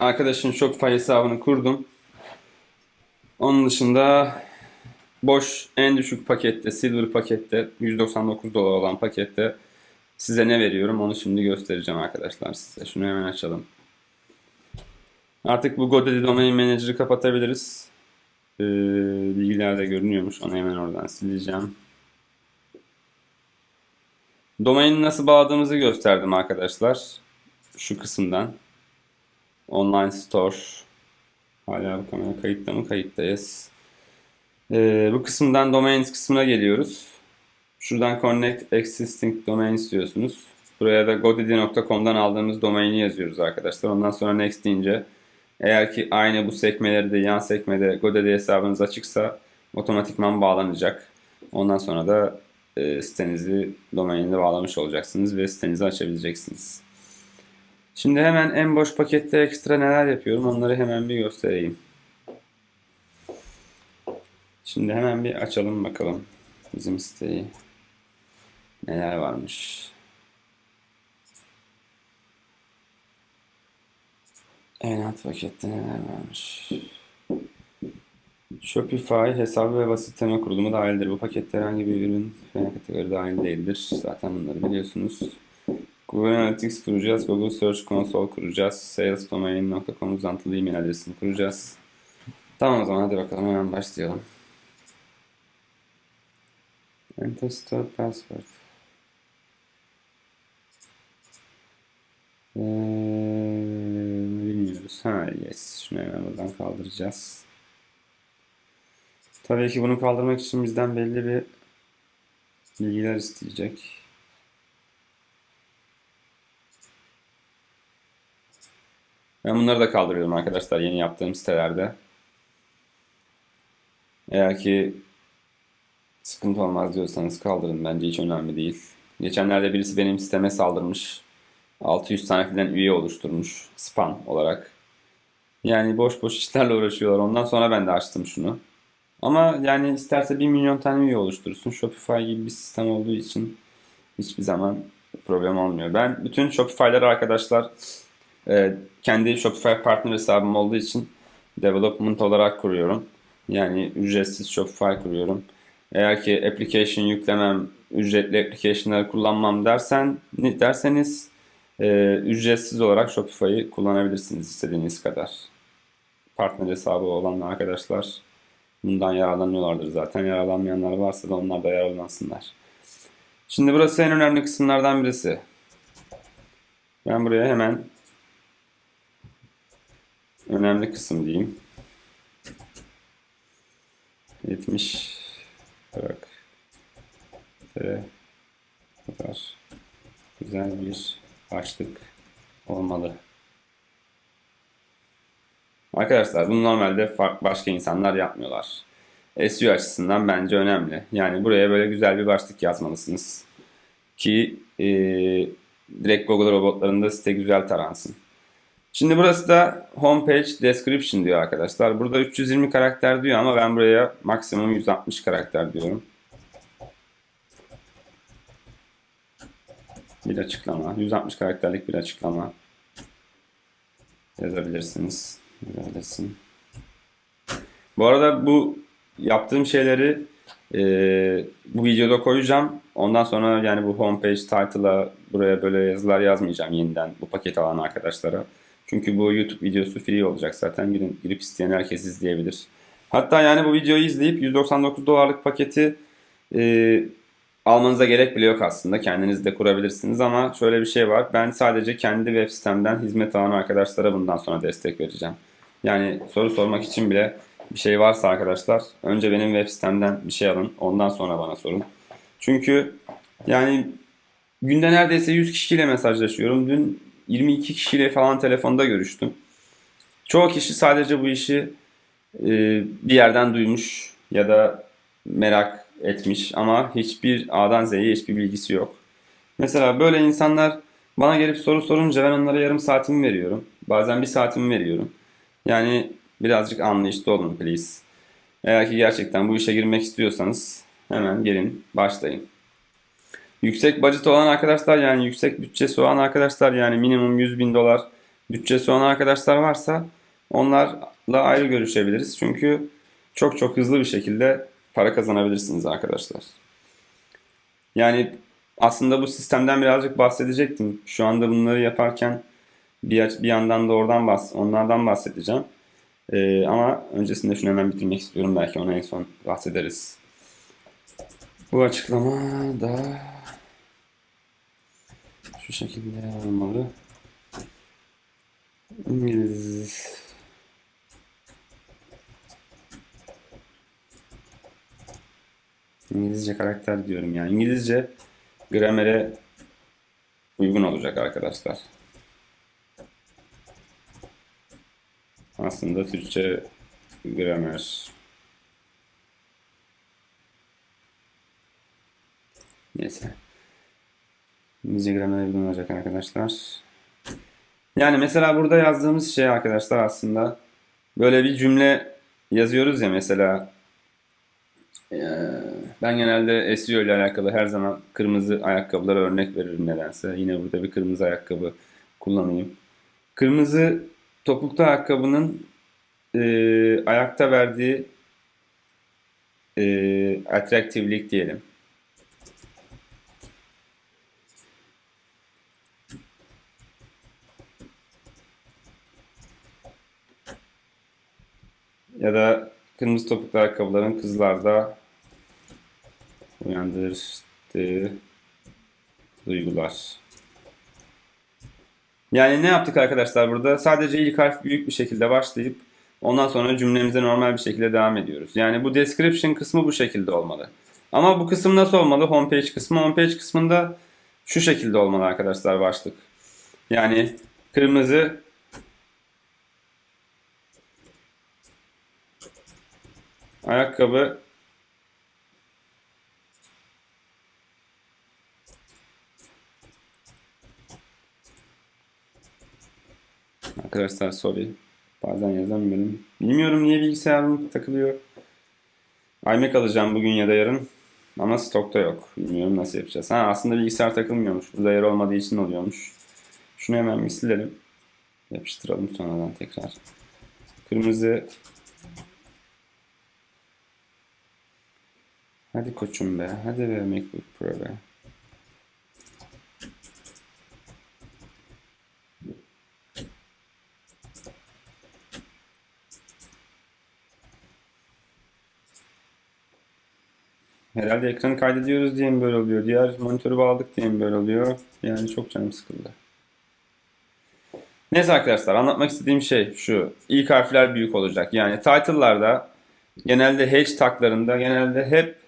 arkadaşın Shopify hesabını kurdum. Onun dışında boş en düşük pakette, silver pakette 199 dolar olan pakette size ne veriyorum onu şimdi göstereceğim arkadaşlar size. Şunu hemen açalım. Artık bu GoDaddy Domain Manager'ı kapatabiliriz. Ee, bilgiler de görünüyormuş. Onu hemen oradan sileceğim. Domaini nasıl bağladığımızı gösterdim arkadaşlar. Şu kısımdan. Online Store. Hala bu kamera kayıtta mı? Kayıttayız. Ee, bu kısımdan Domains kısmına geliyoruz. Şuradan Connect Existing Domains diyorsunuz. Buraya da godaddy.com'dan aldığımız domaini yazıyoruz arkadaşlar. Ondan sonra Next deyince eğer ki aynı bu sekmeleri de yan sekmede GoDaddy hesabınız açıksa otomatikman bağlanacak. Ondan sonra da e, sitenizi domainine bağlamış olacaksınız ve sitenizi açabileceksiniz. Şimdi hemen en boş pakette ekstra neler yapıyorum onları hemen bir göstereyim. Şimdi hemen bir açalım bakalım bizim siteyi. Neler varmış. En alt pakette neler varmış. Shopify hesabı ve basit tema kurulumu dahildir. Bu pakette herhangi bir ürün veya kategori dahil değildir. Zaten bunları biliyorsunuz. Google Analytics kuracağız. Google Search Console kuracağız. Salesdomain.com uzantılı e-mail adresini kuracağız. Tamam o zaman hadi bakalım hemen başlayalım. Enter store password. Ee, bilmiyoruz. Ha yes. Şunu hemen buradan kaldıracağız. Tabii ki bunu kaldırmak için bizden belli bir bilgiler isteyecek. Ben bunları da kaldırıyorum arkadaşlar yeni yaptığım sitelerde. Eğer ki sıkıntı olmaz diyorsanız kaldırın bence hiç önemli değil. Geçenlerde birisi benim siteme saldırmış. 600 tane falan üye oluşturmuş spam olarak. Yani boş boş işlerle uğraşıyorlar. Ondan sonra ben de açtım şunu. Ama yani isterse 1 milyon tane üye oluşturursun. Shopify gibi bir sistem olduğu için hiçbir zaman problem olmuyor. Ben bütün Shopify'ları arkadaşlar e, kendi Shopify partner hesabım olduğu için development olarak kuruyorum. Yani ücretsiz Shopify kuruyorum. Eğer ki application yüklemem, ücretli application'ları kullanmam dersen derseniz e, ücretsiz olarak Shopify'ı kullanabilirsiniz istediğiniz kadar. Partner hesabı olan arkadaşlar bundan yararlanıyorlardır zaten. Yararlanmayanlar varsa da onlar da yararlansınlar. Şimdi burası en önemli kısımlardan birisi. Ben buraya hemen önemli kısım diyeyim. 70 bırak. Bu kadar güzel bir başlık olmalı. Arkadaşlar bunu normalde başka insanlar yapmıyorlar. SEO açısından bence önemli. Yani buraya böyle güzel bir başlık yazmalısınız. Ki e, direkt Google robotlarında site güzel taransın. Şimdi burası da homepage description diyor arkadaşlar. Burada 320 karakter diyor ama ben buraya maksimum 160 karakter diyorum. Bir açıklama. 160 karakterlik bir açıklama yazabilirsiniz. Yazabilirsin. Bu arada bu yaptığım şeyleri e, bu videoda koyacağım. Ondan sonra yani bu homepage title'a buraya böyle yazılar yazmayacağım yeniden bu paket alan arkadaşlara. Çünkü bu YouTube videosu free olacak zaten. Girip, girip isteyen herkes izleyebilir. Hatta yani bu videoyu izleyip 199 dolarlık paketi e, almanıza gerek bile yok aslında. Kendiniz de kurabilirsiniz ama şöyle bir şey var. Ben sadece kendi web sitemden hizmet alan arkadaşlara bundan sonra destek vereceğim. Yani soru sormak için bile bir şey varsa arkadaşlar önce benim web sitemden bir şey alın. Ondan sonra bana sorun. Çünkü yani günde neredeyse 100 kişiyle mesajlaşıyorum. Dün 22 kişiyle falan telefonda görüştüm. Çoğu kişi sadece bu işi e, bir yerden duymuş ya da merak etmiş ama hiçbir A'dan Z'ye hiçbir bilgisi yok. Mesela böyle insanlar bana gelip soru sorunca ben onlara yarım saatimi veriyorum. Bazen bir saatimi veriyorum. Yani birazcık anlayışlı olun please. Eğer ki gerçekten bu işe girmek istiyorsanız hemen gelin başlayın. Yüksek budget olan arkadaşlar yani yüksek bütçesi olan arkadaşlar yani minimum 100 bin dolar bütçesi olan arkadaşlar varsa onlarla ayrı görüşebiliriz. Çünkü çok çok hızlı bir şekilde para kazanabilirsiniz arkadaşlar. Yani aslında bu sistemden birazcık bahsedecektim. Şu anda bunları yaparken bir, bir yandan da oradan bahs onlardan bahsedeceğim. Ee, ama öncesinde şunu hemen bitirmek istiyorum. Belki ona en son bahsederiz. Bu açıklama da şu şekilde olmalı. İngiliz İngilizce karakter diyorum yani. İngilizce gramere uygun olacak arkadaşlar. Aslında Türkçe gramer. Neyse. Gramere uygun olacak arkadaşlar. Yani mesela burada yazdığımız şey arkadaşlar aslında böyle bir cümle yazıyoruz ya mesela ee, ben genelde SEO ile alakalı her zaman kırmızı ayakkabılara örnek veririm nedense. Yine burada bir kırmızı ayakkabı kullanayım. Kırmızı topuklu ayakkabının e, ayakta verdiği e, atraktiflik diyelim. Ya da kırmızı topuklu ayakkabıların kızlarda uyandırdığı duygular. Yani ne yaptık arkadaşlar burada? Sadece ilk harf büyük bir şekilde başlayıp ondan sonra cümlemize normal bir şekilde devam ediyoruz. Yani bu description kısmı bu şekilde olmalı. Ama bu kısım nasıl olmalı? Homepage kısmı. Homepage kısmında şu şekilde olmalı arkadaşlar başlık. Yani kırmızı ayakkabı Arkadaşlar sorry. Bazen yazamıyorum. Bilmiyorum niye bilgisayarım takılıyor. iMac alacağım bugün ya da yarın. Ama stokta yok. Bilmiyorum nasıl yapacağız. Ha aslında bilgisayar takılmıyormuş. Burada yer olmadığı için oluyormuş. Şunu hemen bir silelim. Yapıştıralım sonradan tekrar. Kırmızı. Hadi koçum be. Hadi be MacBook Pro be. Herhalde ekranı kaydediyoruz diye mi böyle oluyor? Diğer monitörü bağladık diye mi böyle oluyor? Yani çok canım sıkıldı. Neyse arkadaşlar anlatmak istediğim şey şu. İlk harfler büyük olacak. Yani title'larda genelde hashtaglarında genelde hep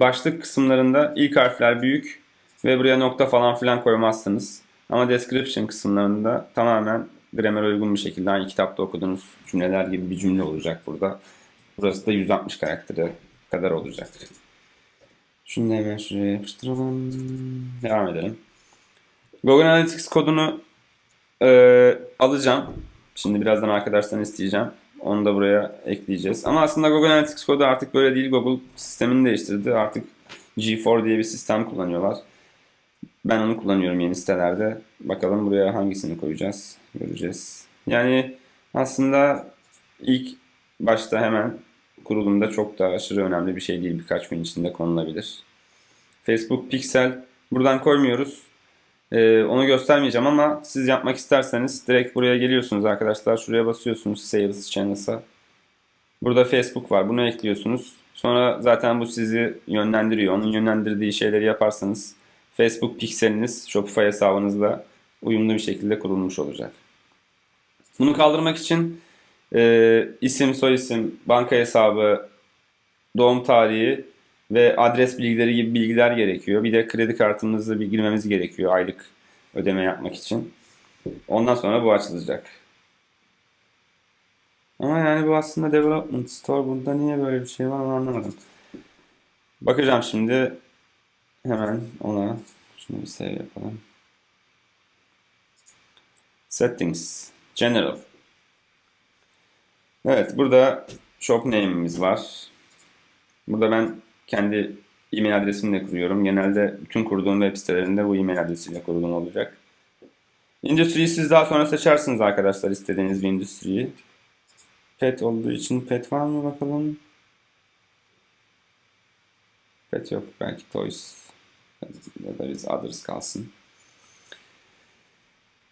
başlık kısımlarında ilk harfler büyük ve buraya nokta falan filan koymazsınız. Ama description kısımlarında tamamen gramer uygun bir şekilde aynı kitapta okuduğunuz cümleler gibi bir cümle olacak burada. Burası da 160 karaktere kadar olacak. Şunu da hemen şuraya yapıştıralım. Devam edelim. Google Analytics kodunu e, alacağım. Şimdi birazdan arkadaşlardan isteyeceğim. Onu da buraya ekleyeceğiz. Ama aslında Google Analytics kodu artık böyle değil. Google sistemini değiştirdi. Artık G4 diye bir sistem kullanıyorlar. Ben onu kullanıyorum yeni sitelerde. Bakalım buraya hangisini koyacağız. Göreceğiz. Yani aslında ilk başta hemen kurulumda çok da aşırı önemli bir şey değil. Birkaç gün içinde konulabilir. Facebook Pixel buradan koymuyoruz. Ee, onu göstermeyeceğim ama siz yapmak isterseniz direkt buraya geliyorsunuz arkadaşlar. Şuraya basıyorsunuz Sales Channels'a. Burada Facebook var. Bunu ekliyorsunuz. Sonra zaten bu sizi yönlendiriyor. Onun yönlendirdiği şeyleri yaparsanız Facebook pikseliniz Shopify hesabınızla uyumlu bir şekilde kurulmuş olacak. Bunu kaldırmak için e, isim, soyisim, banka hesabı, doğum tarihi ve adres bilgileri gibi bilgiler gerekiyor. Bir de kredi kartımızı bir gerekiyor aylık ödeme yapmak için. Ondan sonra bu açılacak. Ama yani bu aslında development store. Bunda niye böyle bir şey var onu anlamadım. Bakacağım şimdi. Hemen ona. Şunu bir save yapalım. Settings. General. Evet burada shop name'imiz var. Burada ben kendi e-mail adresimle kuruyorum. Genelde bütün kurduğum web sitelerinde bu e-mail adresiyle kurduğum olacak. Endüstriyi siz daha sonra seçersiniz arkadaşlar istediğiniz bir endüstriyi. Pet olduğu için pet var mı bakalım. Pet yok. Belki toys ya da biz others kalsın.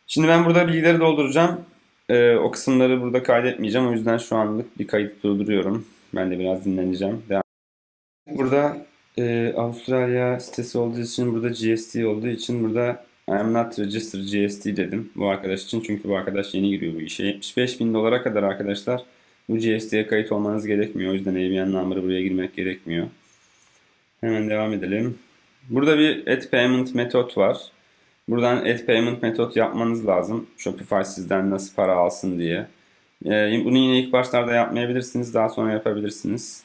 Şimdi ben burada bilgileri dolduracağım. Ee, o kısımları burada kaydetmeyeceğim. O yüzden şu anlık bir kayıt durduruyorum. Ben de biraz dinleneceğim. Devam. Burada e, Avustralya sitesi olduğu için burada GST olduğu için burada I am not registered GST dedim bu arkadaş için. Çünkü bu arkadaş yeni giriyor bu işe. 75 bin dolara kadar arkadaşlar bu GST'ye kayıt olmanız gerekmiyor. O yüzden ABN number'ı buraya girmek gerekmiyor. Hemen devam edelim. Burada bir add payment metot var. Buradan add payment metot yapmanız lazım. Shopify sizden nasıl para alsın diye. Ee, bunu yine ilk başlarda yapmayabilirsiniz. Daha sonra yapabilirsiniz.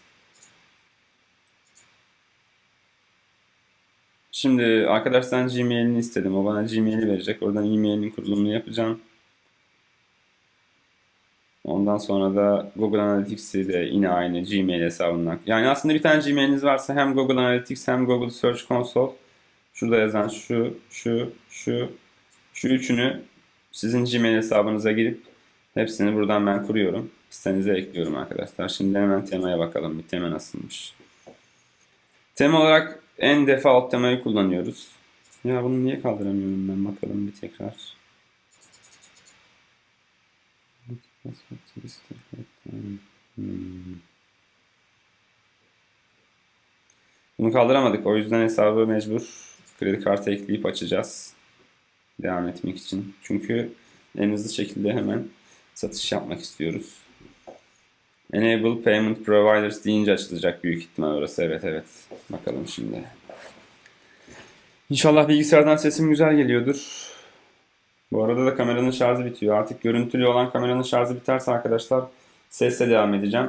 Şimdi arkadaştan Gmail'ini istedim. O bana Gmail'i verecek. Oradan e-mail'in kurulumunu yapacağım. Ondan sonra da Google Analytics'i de yine aynı Gmail hesabından. Yani aslında bir tane Gmail'iniz varsa hem Google Analytics hem Google Search Console şurada yazan şu, şu, şu, şu üçünü sizin Gmail hesabınıza girip hepsini buradan ben kuruyorum. Sitenize ekliyorum arkadaşlar. Şimdi hemen temaya bakalım. Bir tema nasılmış. Tema olarak en default temayı kullanıyoruz. Ya bunu niye kaldıramıyorum ben bakalım bir tekrar. Bunu kaldıramadık. O yüzden hesabı mecbur kredi kartı ekleyip açacağız. Devam etmek için. Çünkü en hızlı şekilde hemen satış yapmak istiyoruz. Enable Payment Providers deyince açılacak büyük ihtimal orası. Evet evet. Bakalım şimdi. İnşallah bilgisayardan sesim güzel geliyordur. Bu arada da kameranın şarjı bitiyor. Artık görüntülü olan kameranın şarjı biterse arkadaşlar sesle devam edeceğim.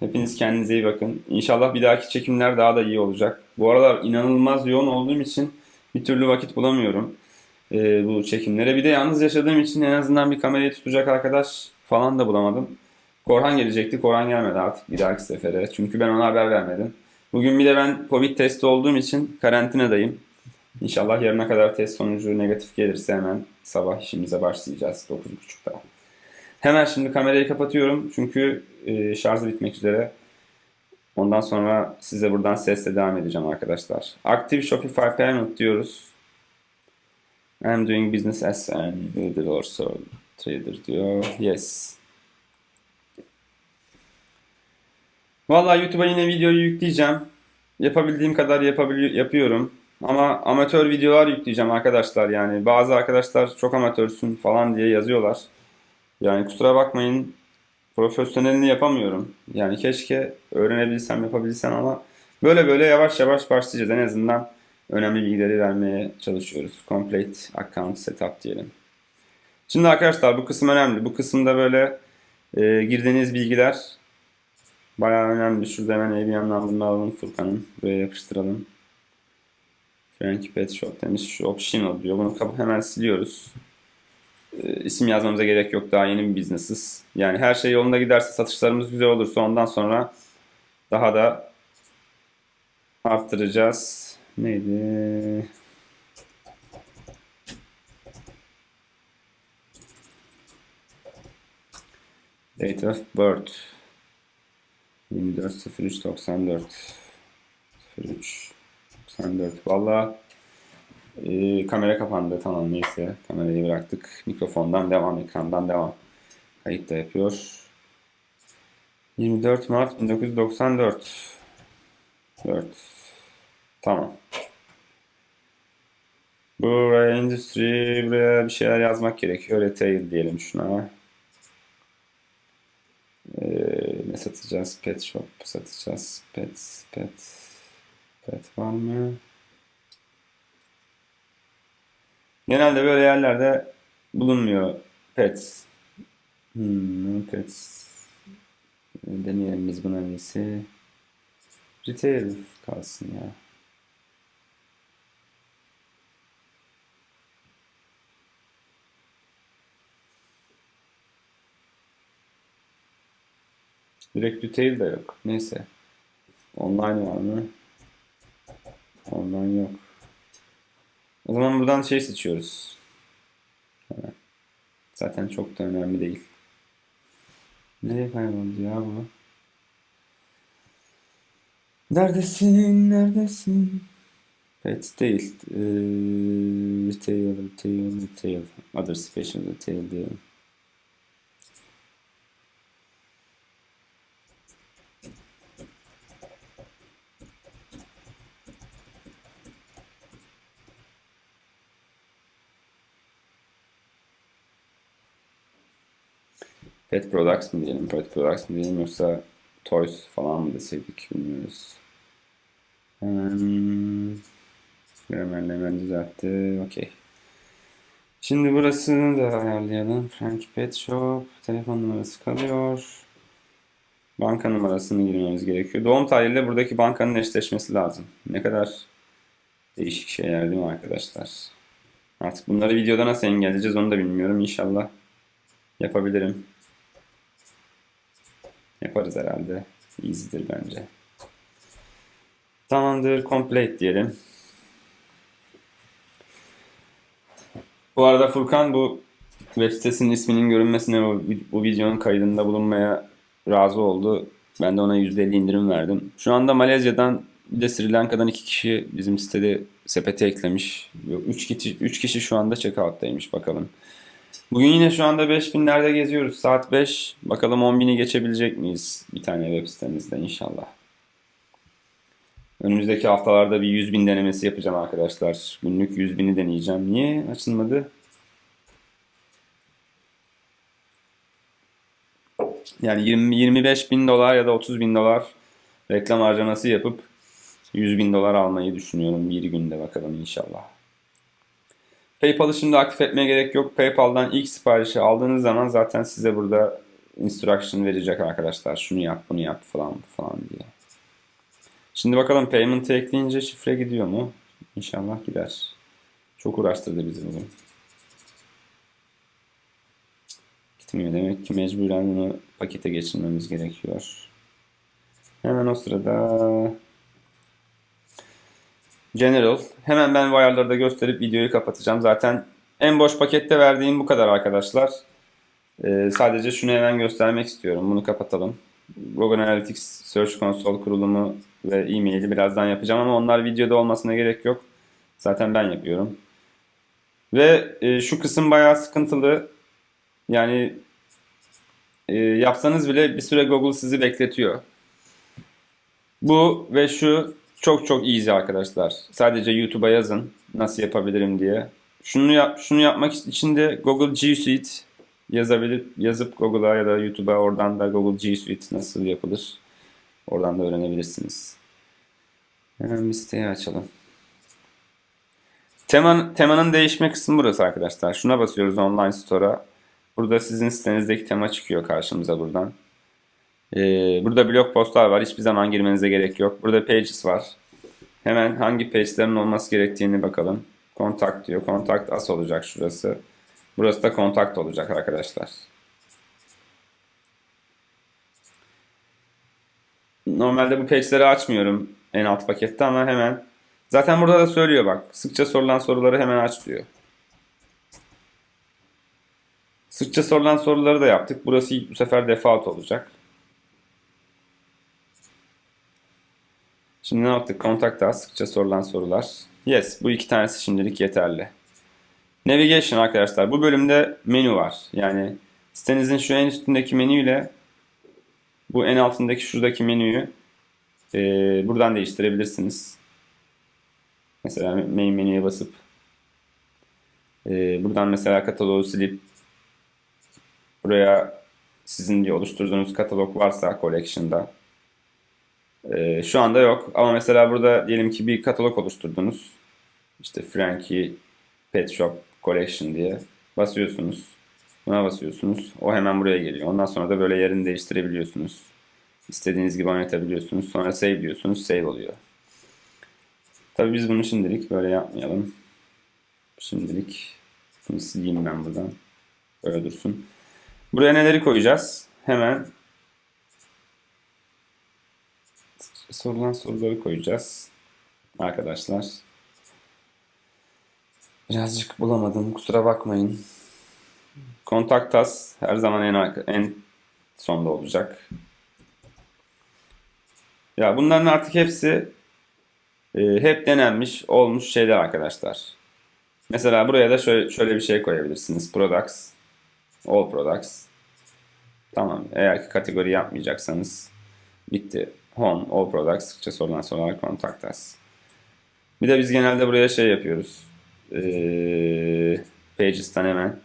Hepiniz kendinize iyi bakın. İnşallah bir dahaki çekimler daha da iyi olacak. Bu aralar inanılmaz yoğun olduğum için bir türlü vakit bulamıyorum e, bu çekimlere. Bir de yalnız yaşadığım için en azından bir kamerayı tutacak arkadaş falan da bulamadım. Korhan gelecekti. Korhan gelmedi artık bir dahaki sefere. Çünkü ben ona haber vermedim. Bugün bir de ben Covid testi olduğum için karantinadayım. İnşallah yarına kadar test sonucu negatif gelirse hemen sabah işimize başlayacağız 9.30'da. Hemen şimdi kamerayı kapatıyorum çünkü e, şarjı bitmek üzere. Ondan sonra size buradan sesle devam edeceğim arkadaşlar. Active Shopify Payment diyoruz. I'm doing business as an builder or sole trader diyor. Yes. Vallahi YouTube'a yine videoyu yükleyeceğim. Yapabildiğim kadar yapabili yapıyorum. Ama amatör videolar yükleyeceğim arkadaşlar yani. Bazı arkadaşlar çok amatörsün falan diye yazıyorlar. Yani kusura bakmayın profesyonelini yapamıyorum. Yani keşke öğrenebilsem yapabilsem ama böyle böyle yavaş yavaş başlayacağız. En azından önemli bilgileri vermeye çalışıyoruz. Complete account setup diyelim. Şimdi arkadaşlar bu kısım önemli. Bu kısımda böyle e, girdiğiniz bilgiler bayağı önemli. Şurada hemen ABM number'ını alalım Furkan'ın. Buraya yapıştıralım. Frankie Pet Shop demiş. Optional diyor. Bunu kapı hemen siliyoruz. E, isim yazmamıza gerek yok. Daha yeni bir business'ız. Yani her şey yolunda giderse satışlarımız güzel olursa ondan sonra daha da arttıracağız. Neydi? Date of birth 24.03.94 03 94 Valla e, kamera kapandı tamam neyse. Kamerayı bıraktık. Mikrofondan devam ekrandan devam. Kayıt da yapıyor. 24 Mart 1994 4 tamam. Buraya endüstri buraya bir şeyler yazmak gerekiyor. Retail diyelim şuna ee, ne satacağız pet shop satacağız pet pet pet var mı Genelde böyle yerlerde bulunmuyor pets. Hmm, pets. Deneyelim biz buna iyisi. Retail kalsın ya. Direkt retail de yok. Neyse. Online var mı? Online yok. O zaman buradan şey seçiyoruz. Hemen. Zaten çok da önemli değil. Nereye kayboldu ya bu? Neredesin? Neredesin? Pet değil. Ee, retail, retail, retail. Other special retail diyelim. Pet products mı diyelim, pet products mı diyelim yoksa toys falan mı deseydik bilmiyoruz. Hemen gramerle hemen düzeltti. Okey. Şimdi burasını da ayarlayalım. Frank Pet Shop. Telefon numarası kalıyor. Banka numarasını girmemiz gerekiyor. Doğum tarihiyle buradaki bankanın eşleşmesi lazım. Ne kadar değişik şeyler değil mi arkadaşlar? Artık bunları videoda nasıl engelleyeceğiz onu da bilmiyorum. İnşallah yapabilirim. Yaparız herhalde. Easy'dir bence. Tamamdır. Complete diyelim. Bu arada Furkan bu web sitesinin isminin görünmesine bu, bu videonun kaydında bulunmaya razı oldu. Ben de ona %50 indirim verdim. Şu anda Malezya'dan bir de Sri Lanka'dan iki kişi bizim sitede sepete eklemiş. 3 kişi, üç kişi şu anda checkout'taymış bakalım. Bugün yine şu anda 5000'lerde geziyoruz. Saat 5. Bakalım 10.000'i geçebilecek miyiz bir tane web sitemizde inşallah. Önümüzdeki haftalarda bir 100 bin denemesi yapacağım arkadaşlar. Günlük 100 bini deneyeceğim. Niye açılmadı? Yani 20, 25 bin dolar ya da 30 bin dolar reklam harcaması yapıp 100 bin dolar almayı düşünüyorum bir günde bakalım inşallah. PayPal'ı şimdi aktif etmeye gerek yok. PayPal'dan ilk siparişi aldığınız zaman zaten size burada instruction verecek arkadaşlar. Şunu yap, bunu yap falan falan diye. Şimdi bakalım payment'ı ekleyince şifre gidiyor mu? İnşallah gider. Çok uğraştırdı bizi bugün. Gitmiyor demek ki mecburen bunu pakete geçirmemiz gerekiyor. Hemen o sırada General. Hemen ben ayarları da gösterip videoyu kapatacağım. Zaten en boş pakette verdiğim bu kadar arkadaşlar. Ee, sadece şunu hemen göstermek istiyorum. Bunu kapatalım. Google Analytics Search Console kurulumu ve e-maili birazdan yapacağım ama onlar videoda olmasına gerek yok. Zaten ben yapıyorum. Ve e, şu kısım bayağı sıkıntılı. Yani e, yapsanız bile bir süre Google sizi bekletiyor. Bu ve şu çok çok easy arkadaşlar. Sadece YouTube'a yazın nasıl yapabilirim diye. Şunu yap, şunu yapmak için de Google G Suite yazabilir, yazıp Google'a ya da YouTube'a oradan da Google G Suite nasıl yapılır oradan da öğrenebilirsiniz. Hemen bir açalım. Tema, temanın değişme kısmı burası arkadaşlar. Şuna basıyoruz online store'a. Burada sizin sitenizdeki tema çıkıyor karşımıza buradan. Ee, burada blog postlar var. Hiçbir zaman girmenize gerek yok. Burada pages var. Hemen hangi page'lerin olması gerektiğini bakalım. Contact diyor. Contact as olacak şurası. Burası da contact olacak arkadaşlar. Normalde bu page'leri açmıyorum en alt pakette ama hemen zaten burada da söylüyor bak. Sıkça sorulan soruları hemen aç diyor. Sıkça sorulan soruları da yaptık. Burası bu sefer default olacak. Şimdi ne yaptık? Kontakta sıkça sorulan sorular. Yes, bu iki tanesi şimdilik yeterli. Navigation arkadaşlar. Bu bölümde menü var. Yani sitenizin şu en üstündeki menüyle bu en altındaki şuradaki menüyü e, buradan değiştirebilirsiniz. Mesela main menüye basıp e, buradan mesela kataloğu silip buraya sizin diye oluşturduğunuz katalog varsa collection'da ee, şu anda yok ama mesela burada diyelim ki bir katalog oluşturdunuz. İşte Frankie Pet Shop Collection diye basıyorsunuz. Buna basıyorsunuz. O hemen buraya geliyor. Ondan sonra da böyle yerini değiştirebiliyorsunuz. İstediğiniz gibi oynatabiliyorsunuz. Sonra save diyorsunuz. Save oluyor. Tabii biz bunu şimdilik böyle yapmayalım. Şimdilik bunu sileyim ben buradan. Böyle dursun. Buraya neleri koyacağız? Hemen sorulan soruları koyacağız. Arkadaşlar. Birazcık bulamadım. Kusura bakmayın. Contact Us her zaman en, en sonda olacak. Ya bunların artık hepsi e, hep denenmiş, olmuş şeyler arkadaşlar. Mesela buraya da şöyle, şöyle bir şey koyabilirsiniz. Products, All Products. Tamam. Eğer ki kategori yapmayacaksanız bitti. Home, All Products, sıkça sorulan sorular, Contact Us. Bir de biz genelde buraya şey yapıyoruz. Ee, Pages'tan hemen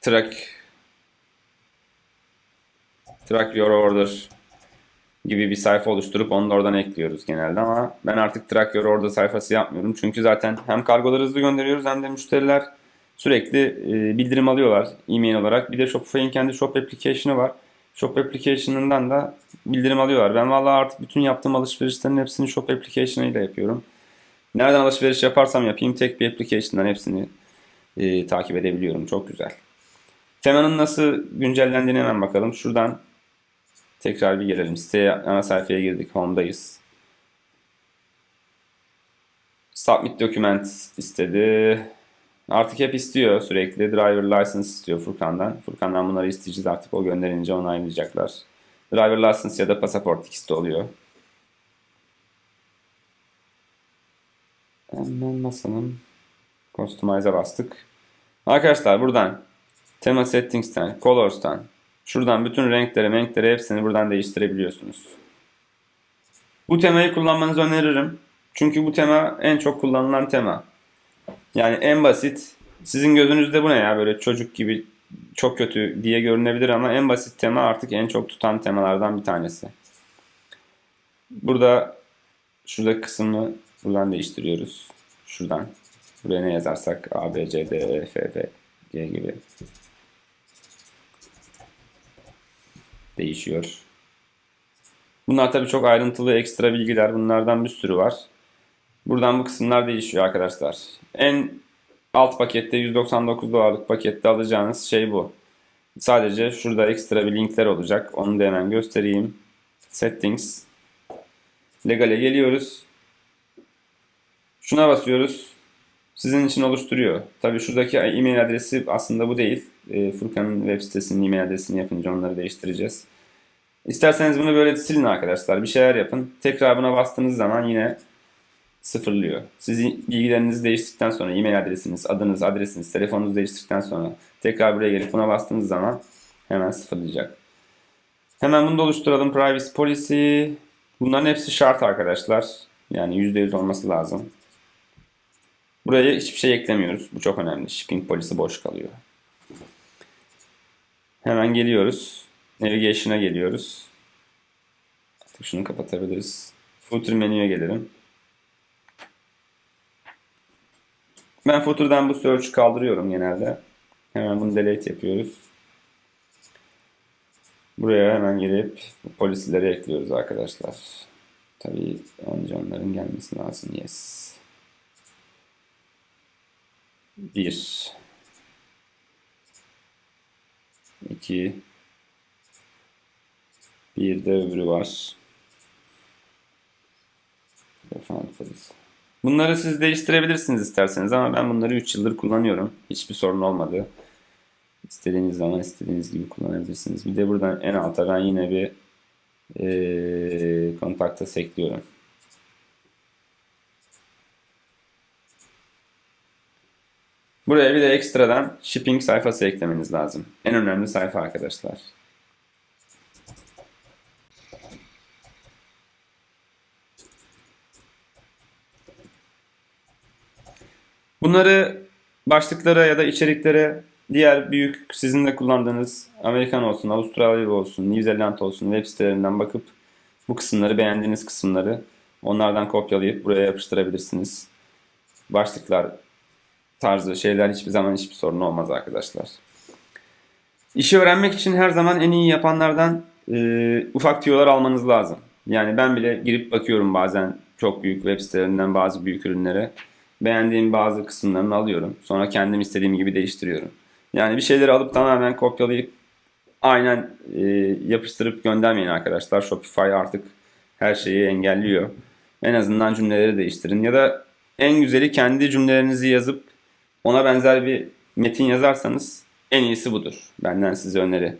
track track your order gibi bir sayfa oluşturup onu da oradan ekliyoruz genelde ama ben artık track your order sayfası yapmıyorum. Çünkü zaten hem kargoları hızlı gönderiyoruz hem de müşteriler sürekli e, bildirim alıyorlar e-mail olarak. Bir de Shopify'in kendi shop application'ı var. Shop application'ından da bildirim alıyorlar. Ben vallahi artık bütün yaptığım alışverişlerin hepsini shop application ile yapıyorum. Nereden alışveriş yaparsam yapayım tek bir application'dan hepsini e, takip edebiliyorum. Çok güzel. Temanın nasıl güncellendiğine hemen bakalım. Şuradan tekrar bir gelelim. Siteye, ana sayfaya girdik. Home'dayız. Submit document istedi. Artık hep istiyor sürekli. Driver license istiyor Furkan'dan. Furkan'dan bunları isteyeceğiz artık. O gönderince onaylayacaklar. Driver license ya da pasaport ikisi oluyor. Hemen basalım. Customize'a bastık. Arkadaşlar buradan tema settings'ten, colors'tan şuradan bütün renkleri, renkleri hepsini buradan değiştirebiliyorsunuz. Bu temayı kullanmanızı öneririm. Çünkü bu tema en çok kullanılan tema. Yani en basit. Sizin gözünüzde bu ne ya böyle çocuk gibi çok kötü diye görünebilir ama en basit tema artık en çok tutan temalardan bir tanesi. Burada şurada kısmını buradan değiştiriyoruz. Şuradan. Buraya ne yazarsak A, B, C, D, E, F, F, G gibi. Değişiyor. Bunlar tabii çok ayrıntılı ekstra bilgiler. Bunlardan bir sürü var. Buradan bu kısımlar değişiyor arkadaşlar. En alt pakette 199 dolarlık pakette alacağınız şey bu. Sadece şurada ekstra bir linkler olacak. Onu da hemen göstereyim. Settings. Legale geliyoruz. Şuna basıyoruz. Sizin için oluşturuyor. Tabii şuradaki e-mail adresi aslında bu değil. E, Furkan'ın web sitesinin e-mail adresini yapınca onları değiştireceğiz. İsterseniz bunu böyle silin arkadaşlar. Bir şeyler yapın. Tekrar buna bastığınız zaman yine sıfırlıyor. Sizin bilgileriniz değiştikten sonra e-mail adresiniz, adınız, adresiniz, telefonunuz değiştikten sonra tekrar buraya gelip buna bastığınız zaman hemen sıfırlayacak. Hemen bunu da oluşturalım. Privacy policy. Bunların hepsi şart arkadaşlar. Yani %100 olması lazım. Buraya hiçbir şey eklemiyoruz. Bu çok önemli. Shipping polisi boş kalıyor. Hemen geliyoruz. Navigation'a geliyoruz. Artık şunu kapatabiliriz. Footer menüye gelelim. Ben footer'dan bu search'ü kaldırıyorum genelde. Hemen bunu delete yapıyoruz. Buraya hemen gelip bu polisileri ekliyoruz arkadaşlar. Tabii önce onların gelmesi lazım. Yes. 1 2 Bir de öbürü var. Efendim polisi. Bunları siz değiştirebilirsiniz isterseniz ama ben bunları 3 yıldır kullanıyorum. Hiçbir sorun olmadı. İstediğiniz zaman istediğiniz gibi kullanabilirsiniz. Bir de buradan en alta ben yine bir e, kontakta ekliyorum. Buraya bir de ekstradan shipping sayfası eklemeniz lazım. En önemli sayfa arkadaşlar. Bunları başlıklara ya da içeriklere diğer büyük sizin de kullandığınız Amerikan olsun, Avustralya olsun, New Zealand olsun web sitelerinden bakıp bu kısımları beğendiğiniz kısımları onlardan kopyalayıp buraya yapıştırabilirsiniz. Başlıklar tarzı şeyler hiçbir zaman hiçbir sorun olmaz arkadaşlar. İşi öğrenmek için her zaman en iyi yapanlardan e, ufak tüyolar almanız lazım. Yani ben bile girip bakıyorum bazen çok büyük web sitelerinden bazı büyük ürünlere. Beğendiğim bazı kısımlarını alıyorum. Sonra kendim istediğim gibi değiştiriyorum. Yani bir şeyleri alıp tamamen kopyalayıp aynen e, yapıştırıp göndermeyin arkadaşlar. Shopify artık her şeyi engelliyor. En azından cümleleri değiştirin ya da en güzeli kendi cümlelerinizi yazıp ona benzer bir metin yazarsanız en iyisi budur. Benden size öneri.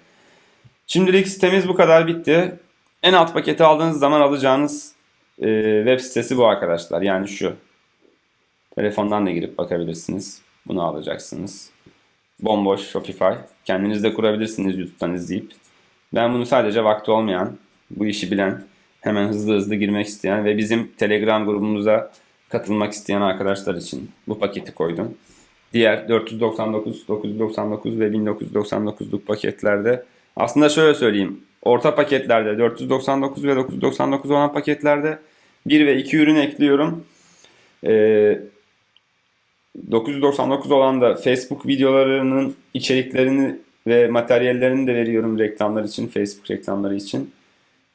Şimdilik sitemiz bu kadar bitti. En alt paketi aldığınız zaman alacağınız e, web sitesi bu arkadaşlar. Yani şu. Telefondan da girip bakabilirsiniz. Bunu alacaksınız. Bomboş Shopify. Kendiniz de kurabilirsiniz YouTube'dan izleyip. Ben bunu sadece vakti olmayan, bu işi bilen, hemen hızlı hızlı girmek isteyen ve bizim Telegram grubumuza katılmak isteyen arkadaşlar için bu paketi koydum. Diğer 499, 999 ve 1999'luk paketlerde aslında şöyle söyleyeyim. Orta paketlerde 499 ve 999 olan paketlerde 1 ve 2 ürün ekliyorum. Ee, 999 olan da Facebook videolarının içeriklerini ve materyallerini de veriyorum reklamlar için, Facebook reklamları için.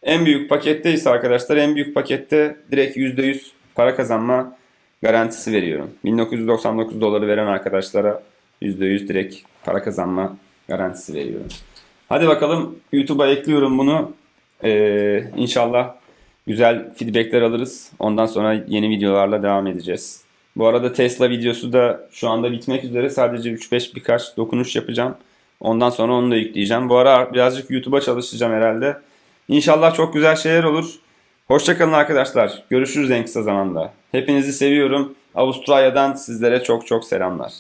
En büyük pakette ise arkadaşlar en büyük pakette direkt %100 para kazanma garantisi veriyorum. 1999 doları veren arkadaşlara %100 direkt para kazanma garantisi veriyorum. Hadi bakalım YouTube'a ekliyorum bunu. Ee, inşallah güzel feedbackler alırız. Ondan sonra yeni videolarla devam edeceğiz. Bu arada Tesla videosu da şu anda bitmek üzere. Sadece 3-5 birkaç dokunuş yapacağım. Ondan sonra onu da yükleyeceğim. Bu ara birazcık YouTube'a çalışacağım herhalde. İnşallah çok güzel şeyler olur. Hoşçakalın arkadaşlar. Görüşürüz en kısa zamanda. Hepinizi seviyorum. Avustralya'dan sizlere çok çok selamlar.